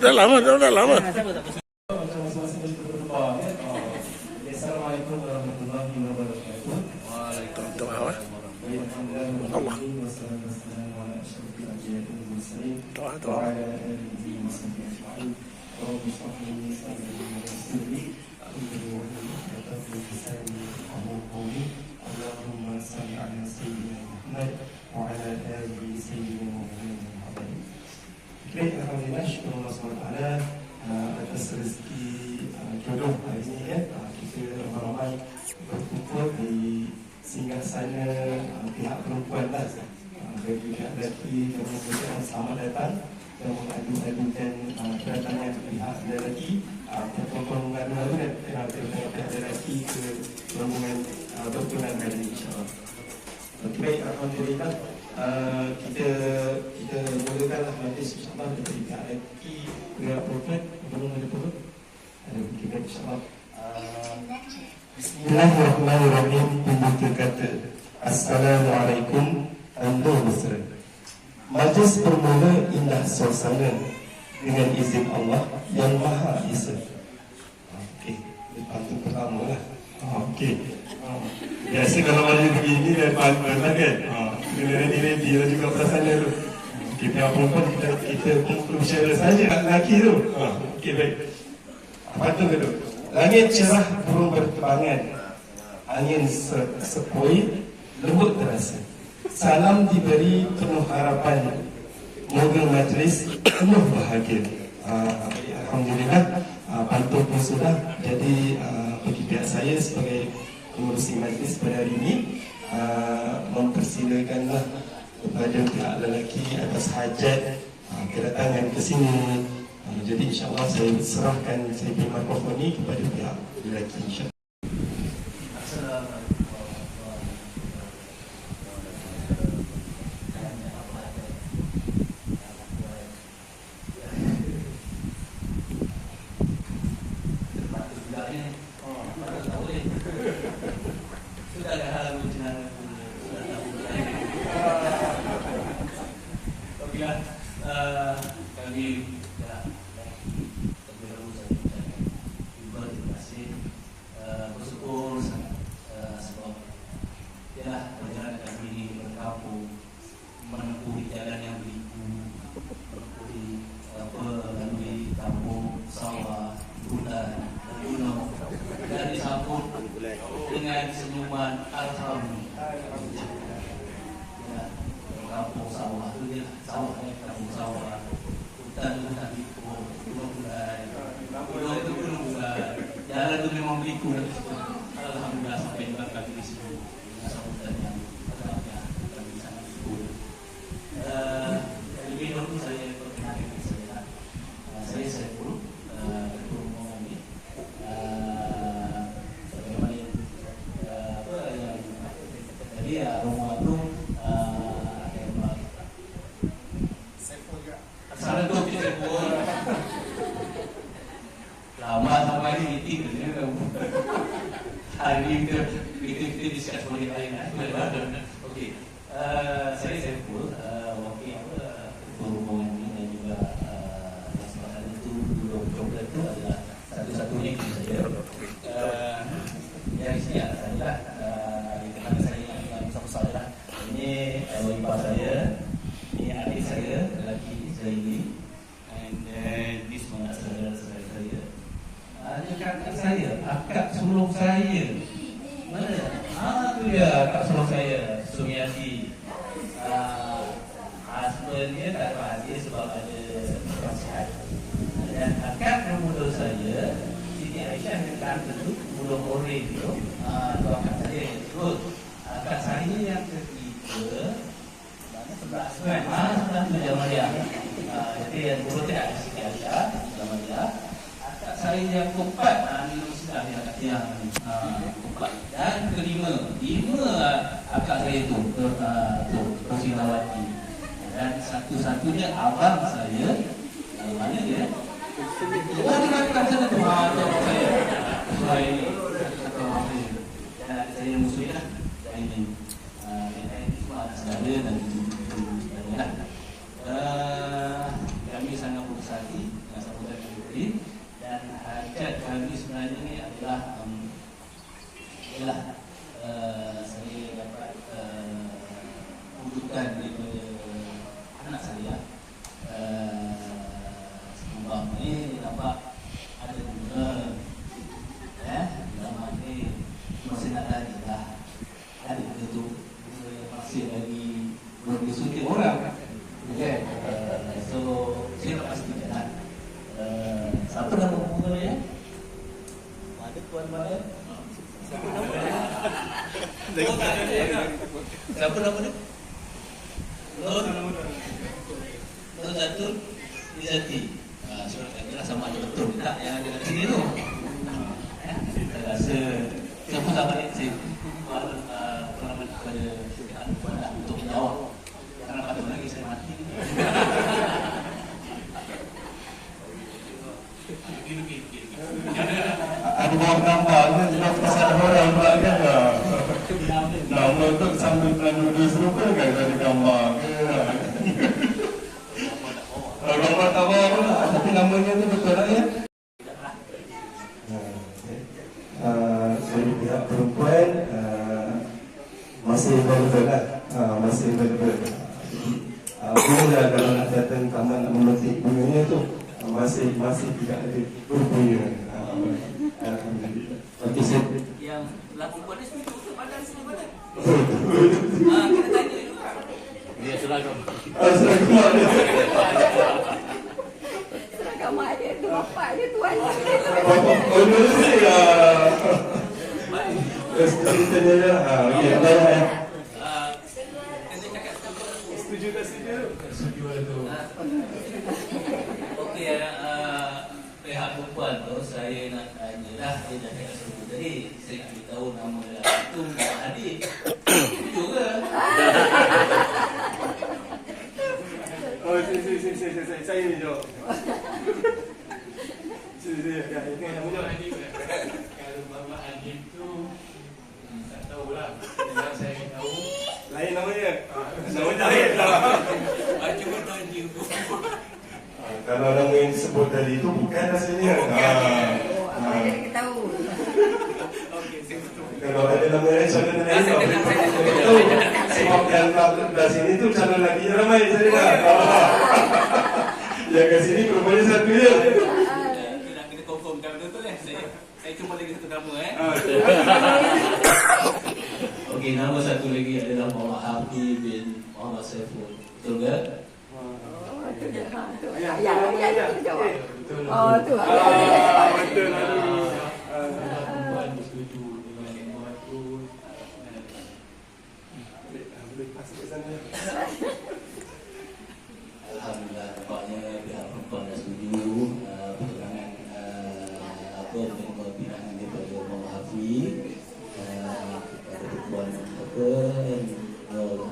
Sudah lama, sudah lama. Macam kami mengucapkan selamat datang dan mengadu-adukan uh, kedatangan pihak uh, perempuan mengadu-adu dan uh, kedatangan pihak lelaki ke bertunang hari ini insyaAllah. Baik, Alhamdulillah. Kita kita mulakanlah majlis insyaAllah dari lelaki pihak perempuan belum ada perut ada kita uh, Bismillahirrahmanirrahim. Pembuka kata Assalamualaikum Anda mesra Majlis bermula indah suasana dengan izin Allah yang Maha Esa. Okey, ini pantun pertama lah. Ah, Okey. Ah, Biasa kalau majlis begini dan pantun lah kan. Kena ready-ready lah juga perasaan tu. Okey, pihak perempuan kita, kita conclusion saja lelaki tu. Ah, Okey, baik. Pantun ke tu? Langit cerah burung berterbangan. Angin se- sepoi lembut terasa. Salam diberi penuh harapan. Moga majlis penuh bahagia. Ah, Alhamdulillah, ah, pantun pun sudah. Jadi ah, bagi pihak saya sebagai pengurusi majlis pada hari ini, ah, mempersilakanlah kepada pihak lelaki atas hajat ah, kedatangan ke sini. Ah, Jadi insyaAllah saya serahkan saya beri mikrofon ini kepada pihak lelaki insyaAllah. kami ya terlebih dahulu saya ucapkan juga terima kasih eh, bersyukur sangat eh, sebab ya perjalanan kami ini berkampung menempuh di jalan yang berliku menempuh di apa melalui kampung sawah hutan gunung dan disambut dengan senyuman alhamdulillah ya, kampung sawah itu dia sawah ya, kampung sawah hutan itu hutan biku gunung gulai gunung itu gunung gulai jalan itu memang biku dan itu alhamdulillah sampai juga kami di situ dengan sambutan yang terangnya kami sangat syukur Eh, lebih dahulu saya perkenalkan diri saya Eh, saya Saiful eh, ketua umum kami Eh, bagaimana yang eh, apa yang jadi ya rumah itu eh, ada rumah Assalamualaikum Saiful lama sampai di meeting tu ya hari ini kita kita kita discuss boleh lain lah okey Eh, saya Saiful uh, wakil apa ketua rombongan ini dan juga uh, yang salah satu itu dulu coklat itu adalah satu-satunya kita saya uh, dari sini ada saya lah uh, dia tak suruh saya Sumiati uh, Husband dia tak bahagia sebab ada perkongsian Dan akad bermula saya Siti Aisyah dengan tentu Mudah orang tu uh, Tu akad saya yang sebut Akad saya yang ketiga Sebelah sebelah ah, Uh, Jadi yang dulu tidak ada Siti Aisyah Jamalia Akad saya yang uh, Minum sudah dia. Kata yang keempat. Dan kelima. Lima akad saya tu. Uh, tu Persinawati Dan satu-satunya abang saya uh, Mana dia? Oh, dia kata sana tu Ah, tu abang saya Sesuai ini Satu abang saya Dan adik saya musuh lah Dan ini uh, Yang lain semua anak saudara Dan saudara lah Uh, kami sangat putus hati dengan sambutan Nurdin dan hajat kami sebenarnya ni adalah um, ialah reality. Ha, so, sama ada betul tak yang ada kat sini tu. Ha, ya, kita rasa, saya pun tak balik pun ah, Kalau kepada Syukur Anwar. Lah. Namanya tu betul tak ya Uh, dari pihak perempuan uh, masih available lah uh, masih available jadi uh, boleh kalau nak datang taman nak memetik bunganya tu uh, masih masih tidak ada berbunga uh, Alhamdulillah Okey saya Yang belah perempuan ni setuju ke badan sini badan? Ah, kita tanya juga. Dia seragam. Ah. Seragam mak dia tu bapak dia tuan dia. Bapak oh dulu sih ya Terus ceritanya ya ah, Okey Allah ya Ah, kena cakap setuju. Setuju tu Okey, pihak perempuan tu saya nak tanya lah dia dah cakap setuju tadi. Saya nak beritahu nama lelaki tu Mak Adik. Setuju ke? Oh, sini, sini, sini, sini, sini, sini, saya ni jawab. Sini, sini, ya, ya, ini yang jawab. Kalau Mama Adib tu hmm, tak tahulah. Yang saya tahu Lain namanya. Nama lain lah. ah, cuba tanya Ah, Kalau nama yang disebut tadi itu bukan rasanya ah, Oh, apa ah. dia kita tahu. Okey, saya betul. Kalau ada nama lain calon lain Ah, saya tak dengar, saya boleh dengar. tahu. Sebab yang belah sini tu calon lagi ramai saya dengar Ah. Yang kat sini perempuan satu je Ya, Kita kita confirmkan betul-betul eh. Saya saya cuma lagi satu nama eh. Okey, nama satu lagi adalah Muhammad Hafi bin Muhammad Saiful. Betul ke? Oh, tu dia. Tu. Ya, Ya, ya, ya, jawab. Oh, tu. Ya, ya, Ah, ya. betul lah ni. Ah, Perempuan bersetuju dengan ilmuwan tu. boleh, ah, boleh pass kat sana. Alhamdulillah nampaknya pihak perempuan dah setuju uh, pertunangan uh, apa dengan perpindahan daripada Muhammad Hafi uh, kepada perempuan apa uh,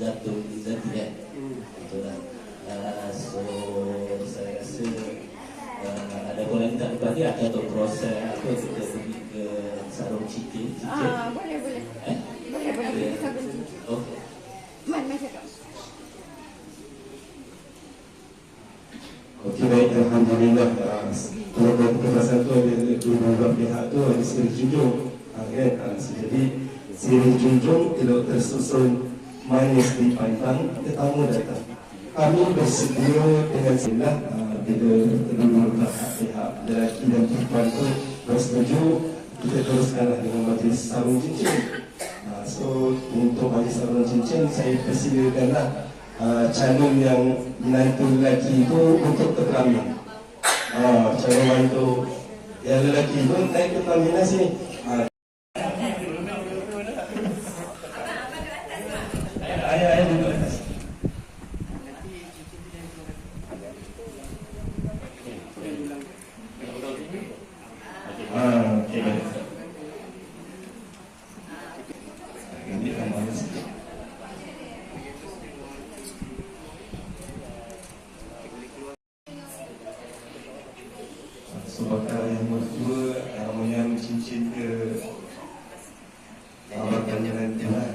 Zatul Izzati kan betul lah uh, so saya rasa uh, ada pun lagi tak lepas ni atau proses apa kita pergi ke sarung cicit cicit Ah, boleh, boleh. eh Boleh, boleh. Kita benci. Ada siri junjung. Kan? Jadi siri junjung kalau tersusun manis di pantang tetamu datang. Kami bersedia dengan silah ah, bila kedua pihak lelaki dan perempuan tu bersetuju kita teruskanlah dengan majlis sarung cincin. Ah, so mention saya persilakanlah uh, calon yang menantu lelaki itu untuk pelaminan. Uh, calon itu naik ke pelaminan sini. Uh, ayah ayah duduk atas. Ah, okey baik. Ini gambarnya sikit. Sebab yang berdua uh, Menyam cincin ke Abakannya nanti lah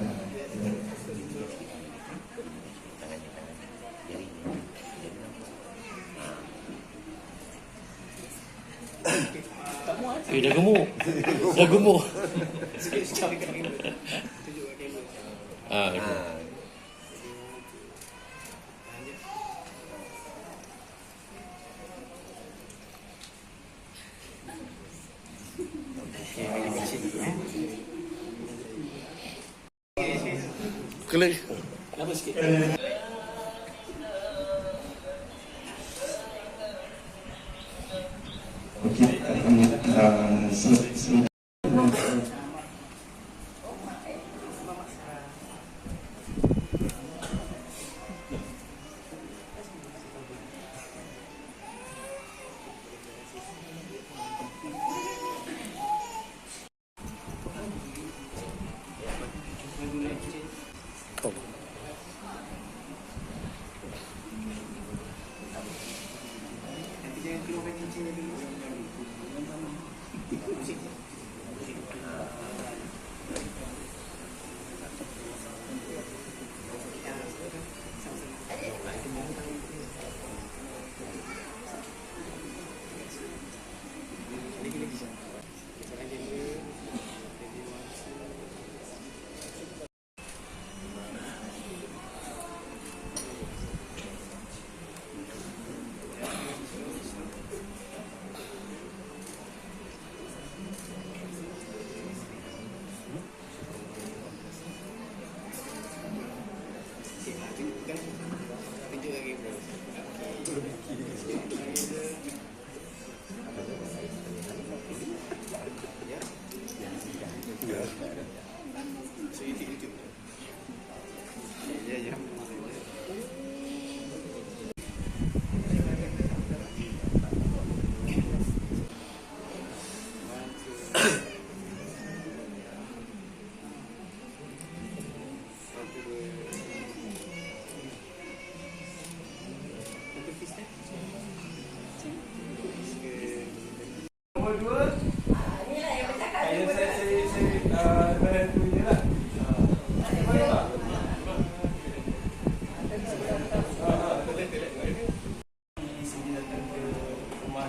Eh, dah gemuk. Dah gemuk. Ah, ah. Klik. Okey, Alhamdulillah Sel- 嗯是。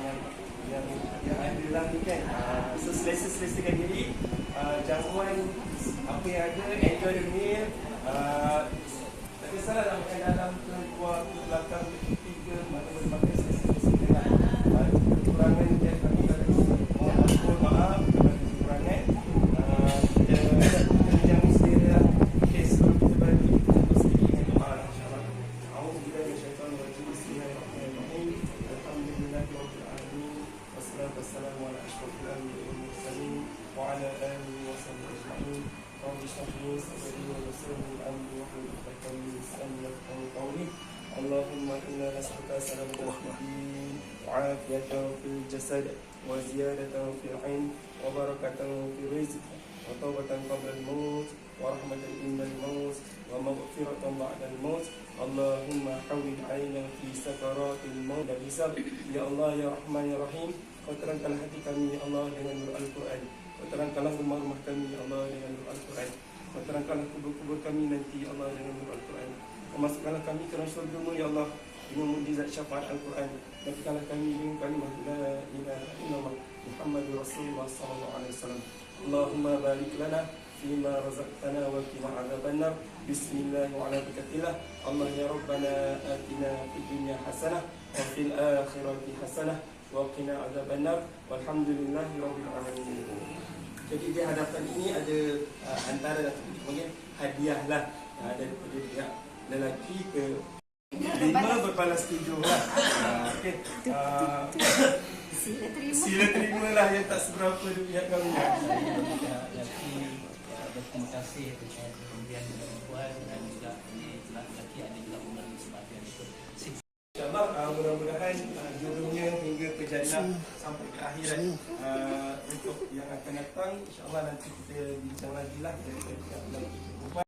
Yang yang yang ada lah ni kan. Uh, so selesa-selesakan diri. Uh, jangkauan apa yang ada, enjoy the meal. Uh, tak kisahlah dalam الدين وعافية في الجسد وزيادة في العلم وبركة في الرزق وتوبة قبل الموت ورحمة عند الموت ومغفرة بعد الموت اللهم حول علينا في سكرات الموت بسبب يا الله يا رحمن يا رحيم Kau terangkanlah hati kami ya Allah dengan nur Al-Quran Kau terangkanlah rumah-rumah kami ya Allah dengan nur Al-Quran Kau terangkanlah kubur-kubur kami nanti ya Allah dengan nur Al-Quran Kau masukkanlah kami ke dalam syurga ya Allah Dengan mujizat syafaat Al-Quran Matikanlah kami dengan kalimah La ilaha illallah Muhammad Rasulullah sallallahu alaihi wasallam Allahumma barik lana فيما رزقتنا وقنا عذاب النار بسم الله وعلى بركة الله الله يا ربنا آتنا في الدنيا حسنة وفي الآخرة حسنة وقنا عذاب النار والحمد لله رب العالمين jadi di hadapan ini ada uh, antara mungkin hadiah lah uh, daripada pihak lelaki ke lima berbalas tujuh lah. Uh, okay. Uh, Sila terima. sila terima lah yang tak seberapa di pihak kami. Pihak lelaki uh, berterima kasih dengan pemberian perempuan dan juga ini lelaki ada juga memberi sebahagian itu. InsyaAllah uh, mudah-mudahan uh, jodohnya hingga ke jannah sampai ke akhirat uh, untuk yang akan datang insyaAllah nanti kita bincang lagi lah dari pihak lelaki perempuan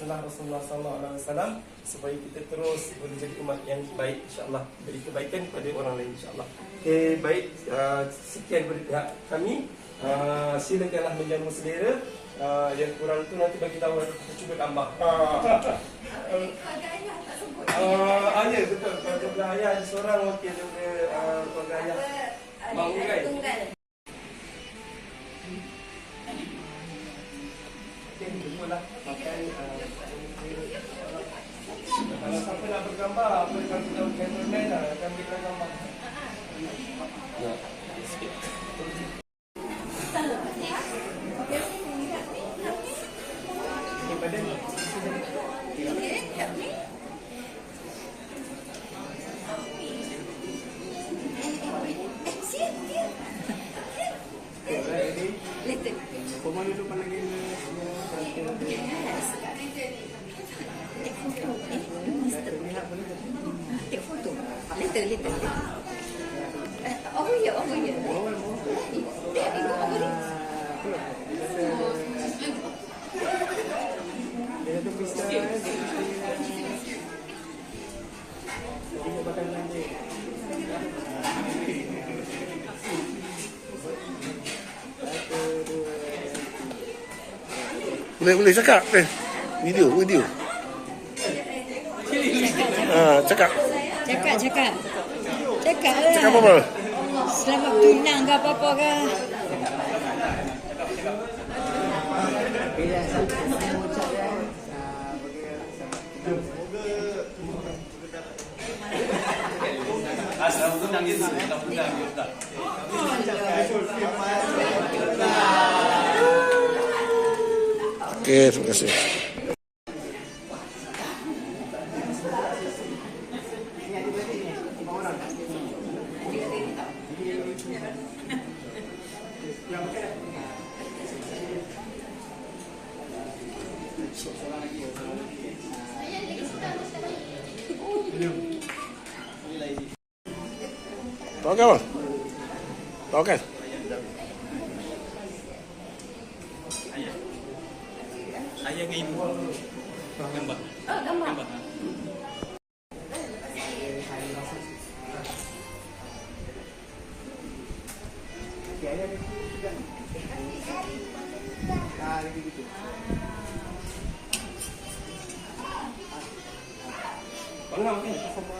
Musulah Rasulullah Wasallam supaya kita terus boleh jadi umat yang baik insyaAllah. Beri kebaikan kepada orang lain insyaAllah. Okay, baik. Uh, sekian dari pihak kami. Uh, silakanlah menjamu selera. Uh, yang kurang tu nanti bagi tahu kita cuba tambah. Sebut. Uh, ayah betul. Keluarga ayah ada seorang wakil daripada uh, keluarga ayah. Bang Ugai. Tunggal. Okay, jumpalah makan uh, kalau bergambar apa yang kita tahu cameraman lah akan berikan gambar ya. Boleh boleh cakap eh. Video, video. Ah, cakap. Cakap, cakap. Cakap lah. Cakap apa? Selamat tunang ke apa-apa ke? Okey, terima kasih. Tahu Bangam kan?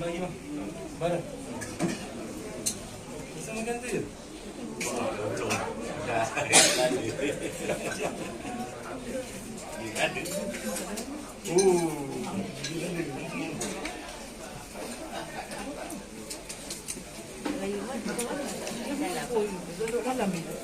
lagi, Bang. Mana? Bisa makan tu je? Dia kata boleh.